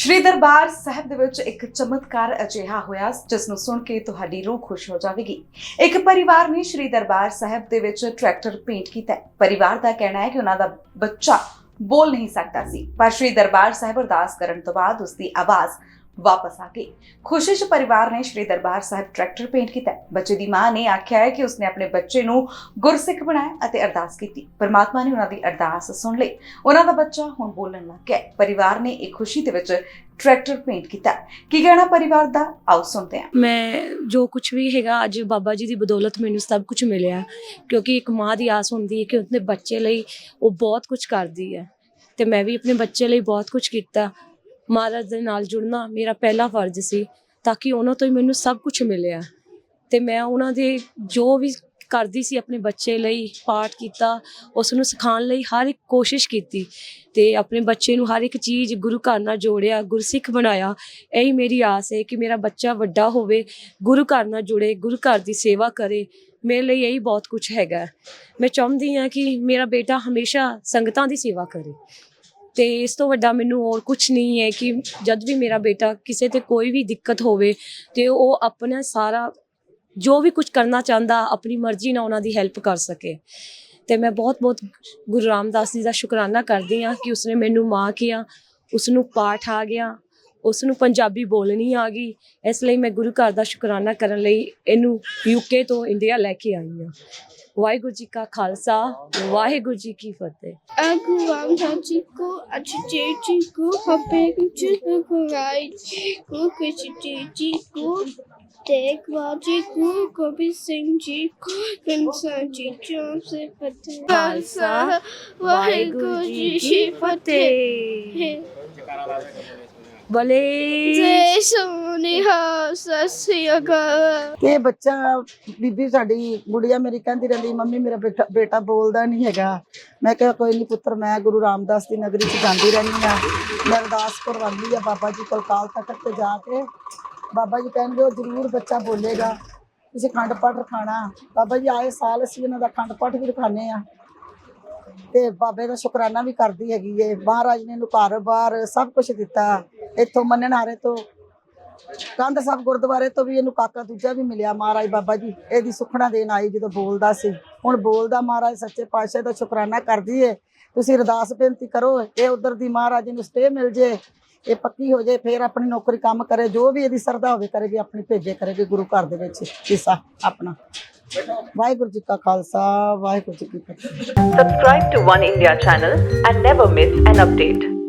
ਸ਼੍ਰੀ ਦਰਬਾਰ ਸਾਹਿਬ ਦੇ ਵਿੱਚ ਇੱਕ ਚਮਤਕਾਰ ਅਜਿਹਾ ਹੋਇਆ ਜਿਸ ਨੂੰ ਸੁਣ ਕੇ ਤੁਹਾਡੀ ਰੂਹ ਖੁਸ਼ ਹੋ ਜਾਵੇਗੀ। ਇੱਕ ਪਰਿਵਾਰ ਨੇ ਸ਼੍ਰੀ ਦਰਬਾਰ ਸਾਹਿਬ ਦੇ ਵਿੱਚ ਟਰੈਕਟਰ ਪੇਂਟ ਕੀਤਾ ਪਰਿਵਾਰ ਦਾ ਕਹਿਣਾ ਹੈ ਕਿ ਉਹਨਾਂ ਦਾ ਬੱਚਾ ਬੋਲ ਨਹੀਂ ਸਕਦਾ ਸੀ, ਪਰ ਸ਼੍ਰੀ ਦਰਬਾਰ ਸਾਹਿਬ ਅਰਦਾਸ ਕਰਨ ਤੋਂ ਬਾਅਦ ਉਸ ਦੀ ਆਵਾਜ਼ ਵਾਪਸ ਆ ਗਈ। ਖੁਸ਼ੀ 'ਚ ਪਰਿਵਾਰ ਨੇ ਸ਼੍ਰੀ ਦਰਬਾਰ ਸਾਹਿਬ ਟਰੈਕਟਰ ਪੇਂਟ ਕੀਤਾ। ਬੱਚੇ ਦੀ ਮਾਂ ਨੇ ਆਖਿਆ ਹੈ ਕਿ ਉਸਨੇ ਆਪਣੇ ਬੱਚੇ ਨੂੰ ਗੁਰਸਿੱਖ ਬਣਾਇਆ ਅਤੇ ਅਰਦਾਸ ਕੀਤੀ। ਪਰਮਾਤਮਾ ਨੇ ਉਹਨਾਂ ਦੀ ਅਰਦਾਸ ਸੁਣ ਲਈ। ਉਹਨਾਂ ਦਾ ਬੱਚਾ ਹੁਣ ਬੋਲਣ ਲੱਗ ਗਿਆ ਪਰਿਵਾਰ ਨੇ ਇੱਕ ਖੁਸ਼ੀ ਦੇ ਵਿੱਚ ਟਰੈਕਟਰ ਪੇਂਟ ਕੀਤਾ ਕੀ ਕਹਿਣਾ ਪਰਿਵਾਰ ਦਾ? ਆਓ ਸੁਣਦੇ ਹਾਂ। ਮੈਂ ਜੋ ਕੁਝ ਵੀ ਹੈਗਾ, ਅੱਜ ਬਾਬਾ ਜੀ ਦੀ ਬਦੌਲਤ ਮੈਨੂੰ ਸਭ ਕੁਝ ਮਿਲਿਆ। ਕਿਉਂਕਿ ਇੱਕ ਮਾਂ ਦੀ ਆਸ ਹੁੰਦੀ ਹੈ ਕਿ ਉਸਨੇ ਬੱਚੇ ਲਈ ਉਹ ਬਹੁਤ ਕੁਝ ਕਰਦੀ ਹੈ। ਤੇ ਮੈਂ ਵੀ ਆਪਣੇ ਬੱਚੇ ਲਈ ਬਹੁਤ ਕੁਝ ਕੀਤਾ। ਮਹਾਰਾਜ ਦੇ ਨਾਲ ਜੁੜਨਾ ਮੇਰਾ ਪਹਿਲਾ ਫਰਜ਼ ਸੀ ਤਾਂ ਕਿ ਉਹਨਾਂ ਤੋਂ ਹੀ ਮੈਨੂੰ ਸਭ ਕੁਝ ਮਿਲਿਆ। ਤੇ ਮੈਂ ਉਹਨਾਂ ਦੇ ਜੋ ਵੀ ਕਰਦੀ ਸੀ ਆਪਣੇ ਬੱਚੇ ਲਈ ਪਾਠ ਕੀਤਾ, ਉਸ ਨੂੰ ਸਿਖਾਉਣ ਲਈ ਹਰ ਇੱਕ ਕੋਸ਼ਿਸ਼ ਕੀਤੀ ਤੇ ਆਪਣੇ ਬੱਚੇ ਨੂੰ ਹਰ ਇੱਕ ਚੀਜ਼ ਗੁਰੂ ਘਰ ਨਾਲ ਜੋੜਿਆ, ਗੁਰਸਿੱਖ ਬਣਾਇਆ। ਇਹੀ ਮੇਰੀ ਆਸ ਹੈ ਕਿ ਮੇਰਾ ਬੱਚਾ ਵੱਡਾ ਹੋਵੇ, ਗੁਰੂ ਘਰ ਨਾਲ ਜੁੜੇ, ਗੁਰੂ ਘਰ ਦੀ ਸੇਵਾ ਕਰੇ। ਮੇਰੇ ਲਈ ਇਹੀ ਬਹੁਤ ਕੁਝ ਹੈਗਾ। ਮੈਂ ਚਾਹੁੰਦੀ ਹਾਂ ਕਿ ਮੇਰਾ ਬੇਟਾ ਹਮੇਸ਼ਾ ਸੰਗਤਾਂ ਦੀ ਸੇਵਾ ਕਰੇ। ਤੇ ਇਸ ਤੋਂ ਵੱਡਾ ਮੈਨੂੰ ਹੋਰ ਕੁਝ ਨਹੀਂ ਹੈ ਕਿ ਜਦ ਵੀ ਮੇਰਾ ਬੇਟਾ ਕਿਸੇ ਤੇ ਕੋਈ ਵੀ ਦਿੱਕਤ ਹੋਵੇ ਤੇ ਉਹ ਆਪਣਾ ਸਾਰਾ ਜੋ ਵੀ ਕੁਝ ਕਰਨਾ ਚਾਹੁੰਦਾ, ਆਪਣੀ ਮਰਜ਼ੀ ਨਾਲ ਉਹਨਾਂ ਦੀ ਹੈਲਪ ਕਰ ਸਕੇ। ਤੇ ਮੈਂ ਬਹੁਤ ਬਹੁਤ ਗੁਰੂ ਰਾਮਦਾਸ ਜੀ ਦਾ ਸ਼ੁਕਰਾਨਾ ਕਰਦੀ ਹਾਂ ਕਿ ਉਸਨੇ ਮੈਨੂੰ ਮਾਂ ਕਿਹਾ ਉਸ ਨੂੰ ਪਾਠ ਆ ਗਿਆ। ਉਸ ਨੂੰ ਪੰਜਾਬੀ ਬੋਲਣੀ ਆ ਗਈ ਇਸ ਲਈ ਮੈਂ ਗੁਰੂ ਘਰ ਦਾ ਸ਼ੁਕਰਾਨਾ ਕਰਨ ਲਈ ਇਹਨੂੰ ਯੂਕੇ ਤੋਂ ਇੰਡੀਆ ਲੈ ਕੇ ਆਈ ਹਾਂ ਵਾਹਿਗੁਰੂ ਜੀ ਕਾ ਖਾਲਸਾ ਵਾਹਿਗੁਰੂ ਜੀ ਕੀ ਫਤਿਹ Aku Ramsajiku, Achichiku, Hapekichiku, Kuraijiku, Kuchichiku, Dekwajiku, Gobi Singjiku, Gunsajiku, Sifate. Khalsa Waheguru ji ਕੀ ਫਤਿਹ ਬਲੇ ਜੈ ਸੋਨਿਹਾ ਸਸਿਆਗਾ ਇਹ ਬੱਚਾ ਬੀਬੀ ਸਾਡੀ ਗੁੜੀਆ ਮੇਰੀ ਕਹਿੰਦੀ ਰਹਿੰਦੀ ਮੰਮੀ ਮੇਰਾ ਬੇਟਾ ਬੇਟਾ ਬੋਲਦਾ ਨਹੀਂ ਹੈਗਾ। ਮੈਂ ਕਿਹਾ ਕੋਈ ਨਹੀਂ ਪੁੱਤਰ ਮੈਂ ਗੁਰੂ ਰਾਮਦਾਸ ਦੀ ਨਗਰੀ 'ਚ ਜਾਂਦੀ ਰਹਿੰਦੀ ਆ ਮੈਂ ਅਰਦਾਸ ਕਰਵਾਉਂਦੀ ਆ ਬਾਬਾ ਜੀ ਕੋਲ ਕਾਲ ਤਖਤ ਤੇ ਜਾ ਕੇ। ਬਾਬਾ ਜੀ ਕਹਿੰਦੇ ਉਹ ਜ਼ਰੂਰ ਬੱਚਾ ਬੋਲੇਗਾ। ਤੁਸੀਂ ਖੰਡ ਪਾਠ ਰਖਾਣਾ। ਬਾਬਾ ਜੀ ਆਏ ਸਾਲ ਅਸੀਂ ਇਹਨਾਂ ਦਾ ਖੰਡ ਪਾਠ ਵੀ ਰਖਾਣੇ ਆ ਤੇ ਬਾਬੇ ਦਾ ਸ਼ੁਕਰਾਨਾ ਵੀ ਕਰਦੀ ਹੈਗੀ ਏ। ਮਹਾਰਾਜ ਨੇ ਇਹਨੂੰ ਘਰ-ਬਾਰ ਸਭ ਕੁਝ ਦਿੱਤਾ। ਇੱਥੋਂ ਮੰਨਣਹਾਰੇ ਤੋਂ, ਕੰਧ ਸਾਹਿਬ ਗੁਰਦੁਆਰੇ ਤੋਂ ਵੀ ਇਹਨੂੰ ਕਾਕਾ ਦੂਜਾ ਵੀ ਮਿਲਿਆ ਮਹਾਰਾਜ ਬਾਬਾ ਜੀ। ਇਹਦੀ ਸੁਖਣਾ ਦੇਣ ਆਈ ਜਦੋਂ ਬੋਲਦਾ ਸੀ। ਹੁਣ ਬੋਲਦਾ ਮਹਾਰਾਜ, ਸੱਚੇ ਪਾਤਸ਼ਾਹ ਦਾ ਸ਼ੁਕਰਾਨਾ ਕਰਦੀ ਏ ਤੁਸੀਂ ਅਰਦਾਸ ਬੇਨਤੀ ਕਰੋ, ਇਹ ਉਧਰ ਦੀ ਮਹਾਰਾਜ ਨੂੰ ਸਟੇ ਮਿਲ ਜੇ। ਇਹ ਪੱਕੀ ਹੋ ਜੇ, ਫੇਰ ਆਪਣੀ ਨੌਕਰੀ ਕੰਮ ਕਰੇ। ਜੋ ਵੀ ਇਹਦੀ ਸਰਦਾ ਹੋਵੇ, ਕਰੇਗੀ, ਆਪਣੀ ਭੇਜੇ ਕਰੇਗੀ ਗੁਰੂ ਘਰ ਦੇ ਵਿੱਚ। ਹਿੱਸਾ ਆਪਣਾ। ਵਾਹਿਗੁਰੂ ਜੀ ਕਾ ਖਾਲਸਾ, ਵਾਹਿਗੁਰੂ ਜੀ ਕੀ ਫਤਿਹ। Subscribe to One India channel and never miss an update.